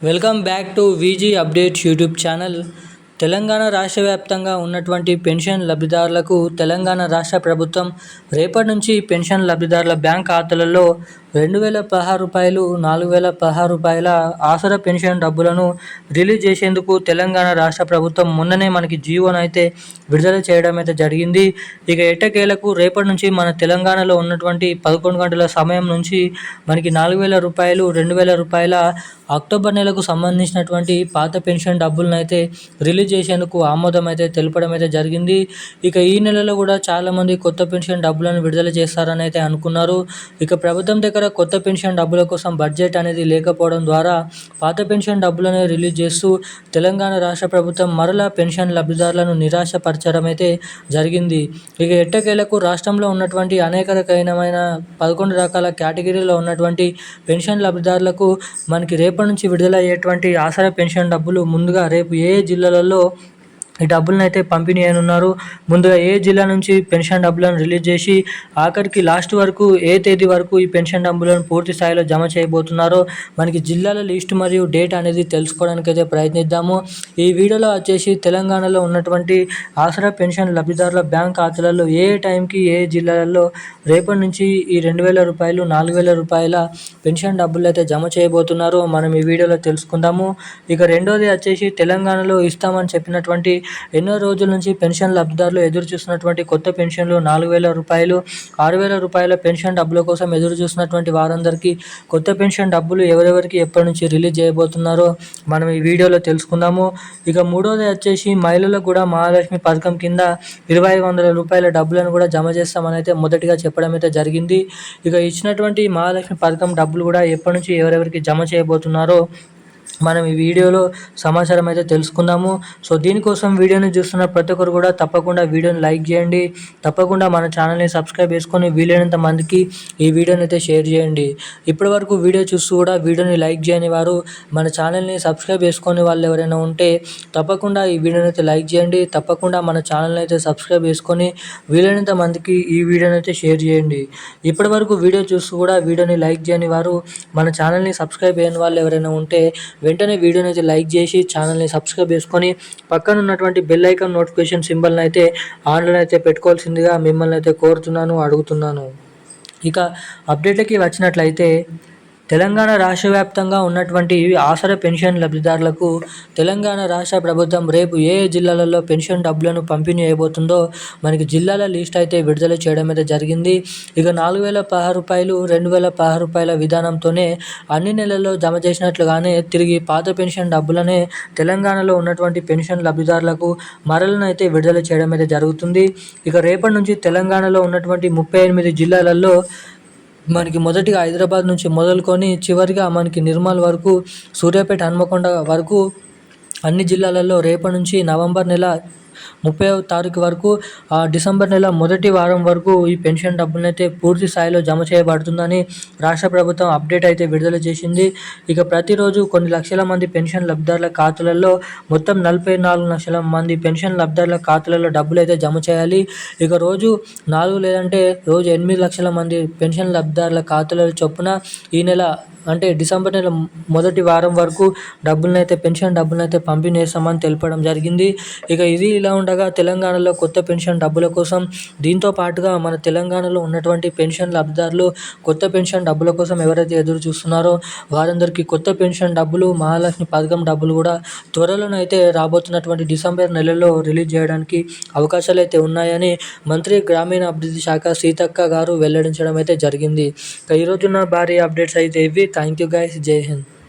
Welcome back to V G updates YouTube channel. Telangana రాష్ట్ర వ్యాప్తంగా ఉన్నటువంటి పెన్షన్ లబ్ధిదారులకు తెలంగాణ రాష్ట్ర ప్రభుత్వం రేపటి నుంచి పెన్షన్ లబ్ధిదారుల బ్యాంక్ ఖాతాలలో రెండు వేల పదహారు రూపాయలు నాలుగు వేల పదహారు రూపాయల ఆసరా పెన్షన్ డబ్బులను రిలీజ్ చేసేందుకు తెలంగాణ రాష్ట్ర ప్రభుత్వం మొన్ననే మనకి జీవోను అయితే విడుదల చేయడం అయితే జరిగింది. ఇక ఎట్టకేలకు రేపటి నుంచి మన తెలంగాణలో ఉన్నటువంటి పదకొండు గంటల సమయం నుంచి మనకి నాలుగు వేల రూపాయలు రెండు వేల రూపాయల అక్టోబర్ నెలకు సంబంధించినటువంటి పాత పెన్షన్ డబ్బులను అయితే రిలీజ్ చేసేందుకు ఆమోదం అయితే తెలపడం అయితే జరిగింది. ఇక ఈ నెలలో కూడా చాలామంది కొత్త పెన్షన్ డబ్బులను విడుదల చేస్తారని అయితే అనుకున్నారు. ఇక ప్రభుత్వం దగ్గర కొత్త పెన్షన్ డబ్బుల కోసం బడ్జెట్ అనేది లేకపోవడం ద్వారా పాత పెన్షన్ డబ్బులను రిలీజ్ చేస్తూ తెలంగాణ రాష్ట్ర ప్రభుత్వం మరలా పెన్షన్ లబ్ధిదారులను నిరాశపరచడం అయితే జరిగింది. ఇక ఎట్టకేలకు రాష్ట్రంలో ఉన్నటువంటి అనేక రకమైన పదకొండు రకాల కేటగిరీలో ఉన్నటువంటి పెన్షన్ లబ్ధిదారులకు మనకి రేపటి నుంచి విడుదలయ్యేటువంటి ఆసరా పెన్షన్ డబ్బులు ముందుగా రేపు ఏ జిల్లాలలో ఈ డబ్బులను అయితే పంపిణీ ఉన్నారు ముందుగా ఏ జిల్లా నుంచి పెన్షన్ డబ్బులను రిలీజ్ చేసి ఆఖరికి లాస్ట్ వరకు ఏ తేదీ వరకు ఈ పెన్షన్ డబ్బులను పూర్తి స్థాయిలో జమ చేయబోతున్నారో మనకి జిల్లాల లిస్ట్ మరియు డేట్ అనేది తెలుసుకోవడానికి అయితే ప్రయత్నిద్దాము. ఈ వీడియోలో వచ్చేసి తెలంగాణలో ఉన్నటువంటి ఆసరా పెన్షన్ లబ్ధిదారుల బ్యాంక్ ఖాతాలలో ఏ టైంకి ఏ జిల్లాలలో రేపటి నుంచి ఈ రెండు వేల రూపాయలు నాలుగు వేల రూపాయల పెన్షన్ డబ్బులు అయితే జమ చేయబోతున్నారో మనం ఈ వీడియోలో తెలుసుకుందాము. ఇక రెండోది వచ్చేసి తెలంగాణలో ఇస్తామని చెప్పినటువంటి ఎన్నో రోజుల నుంచి పెన్షన్ లబ్ధిదారులు ఎదురు చూస్తున్నటువంటి కొత్త పెన్షన్లు నాలుగు వేల రూపాయలు ఆరు వేల రూపాయల పెన్షన్ డబ్బుల కోసం ఎదురు చూస్తున్నటువంటి వారందరికీ కొత్త పెన్షన్ డబ్బులు ఎవరెవరికి ఎప్పటి నుంచి రిలీజ్ చేయబోతున్నారో మనం ఈ వీడియోలో తెలుసుకుందాము. ఇక మూడోది వచ్చేసి మహిళలకు కూడా మహాలక్ష్మి పథకం కింద ఇరవై వందల రూపాయల డబ్బులను కూడా జమ చేస్తామని అయితే మొదటిగా చెప్పడం అయితే జరిగింది. ఇక ఇచ్చినటువంటి మహాలక్ష్మి పథకం డబ్బులు కూడా ఎప్పటి నుంచి ఎవరెవరికి జమ చేయబోతున్నారో మనం ఈ వీడియోలో సమాచారం అయితే తెలుసుకుందాము. సో దీనికోసం వీడియోని చూస్తున్న ప్రతి ఒక్కరు కూడా తప్పకుండా వీడియోని లైక్ చేయండి. తప్పకుండా మన ఛానల్ని సబ్స్క్రైబ్ చేసుకొని వీలైనంత మందికి ఈ వీడియోని అయితే షేర్ చేయండి. ఇప్పటి వరకు వీడియో చూస్తూ కూడా వీడియోని లైక్ చేయని వారు మన ఛానల్ని సబ్స్క్రైబ్ చేసుకొని వాళ్ళు ఎవరైనా ఉంటే తప్పకుండా ఈ వీడియోని అయితే లైక్ చేయండి. తప్పకుండా మన ఛానల్ని అయితే సబ్స్క్రైబ్ చేసుకొని వీలైనంత మందికి ఈ వీడియోని అయితే షేర్ చేయండి. ఇప్పటి వరకు వీడియో చూస్తూ కూడా వీడియోని లైక్ చేయని వారు మన ఛానల్ని సబ్స్క్రైబ్ చేయని వాళ్ళు ఎవరైనా ఉంటే వెంటనే వీడియోని అయితే లైక్ చేసి ఛానల్ని సబ్స్క్రైబ్ చేసుకొని పక్కన ఉన్నటువంటి బెల్ ఐకాన్ నోటిఫికేషన్ సింబల్ని అయితే ఆన్లైన్ అయితే పెట్టుకోవాల్సిందిగా మిమ్మల్ని అయితే కోరుతున్నాను అడుగుతున్నాను. ఇక అప్డేట్లకి వచ్చినట్లయితే తెలంగాణ రాష్ట్ర వ్యాప్తంగా ఉన్నటువంటి ఆసరా పెన్షన్ లబ్ధిదారులకు తెలంగాణ రాష్ట్ర ప్రభుత్వం రేపు ఏ జిల్లాలలో పెన్షన్ డబ్బులను పంపిణీ అయిపోతుందో మనకి జిల్లాల లిస్ట్ అయితే విడుదల చేయడం అయితే జరిగింది. ఇక నాలుగు వేల పదహారు రూపాయలు రెండు వేల పదహారు రూపాయల విధానంతోనే అన్ని నెలల్లో జమ చేసినట్లుగానే తిరిగి పాత పెన్షన్ డబ్బులనే తెలంగాణలో ఉన్నటువంటి పెన్షన్ లబ్ధిదారులకు మరలనైతే విడుదల చేయడం అయితే జరుగుతుంది. ఇక రేపటి నుంచి తెలంగాణలో ఉన్నటువంటి ముప్పై ఎనిమిది జిల్లాలలో మనకి మొదటిగా హైదరాబాద్ నుంచి మొదలుకొని చివరిగా మనకి నిర్మల్ వరకు సూర్యాపేట హన్మకొండ వరకు అన్ని జిల్లాలలో రేపటి నుంచి నవంబర్ నెల ముప్పై తారీఖు వరకు డిసెంబర్ నెల మొదటి వారం వరకు ఈ పెన్షన్ డబ్బులను అయితే పూర్తి స్థాయిలో జమ చేయబడుతుందని రాష్ట్ర ప్రభుత్వం అప్డేట్ అయితే విడుదల చేసింది. ఇక ప్రతిరోజు కొన్ని లక్షల మంది పెన్షన్ లబ్ధిదారుల ఖాతాలలో మొత్తం నలభై నాలుగు లక్షల మంది పెన్షన్ లబ్ధిదారుల ఖాతాలలో డబ్బులు అయితే జమ చేయాలి. ఇక రోజు నాలుగు లేదంటే రోజు ఎనిమిది లక్షల మంది పెన్షన్ లబ్ధిదారుల ఖాతాల చొప్పున ఈ నెల అంటే డిసెంబర్ నెల మొదటి వారం వరకు డబ్బులనైతే పెన్షన్ డబ్బులనైతే పంపిణీ చేస్తామని తెలపడం జరిగింది. ఇక ఇది ఇలా ఉండగా తెలంగాణలో కొత్త పెన్షన్ డబ్బుల కోసం దీంతో పాటుగా మన తెలంగాణలో ఉన్నటువంటి పెన్షన్ లబ్ధిదారులు కొత్త పెన్షన్ డబ్బుల కోసం ఎవరైతే ఎదురు చూస్తున్నారో వారందరికీ కొత్త పెన్షన్ డబ్బులు మహాలక్ష్మి పథకం డబ్బులు కూడా త్వరలోనైతే రాబోతున్నటువంటి డిసెంబర్ నెలలో రిలీజ్ చేయడానికి అవకాశాలు అయితే ఉన్నాయని మంత్రి గ్రామీణ అభివృద్ధి శాఖ సీతక్క గారు వెల్లడించడం అయితే జరిగింది. ఈ రోజున భారీ అప్డేట్స్ అయితే ఇవి. థ్యాంక్ యూ గైస్ జై హింద్.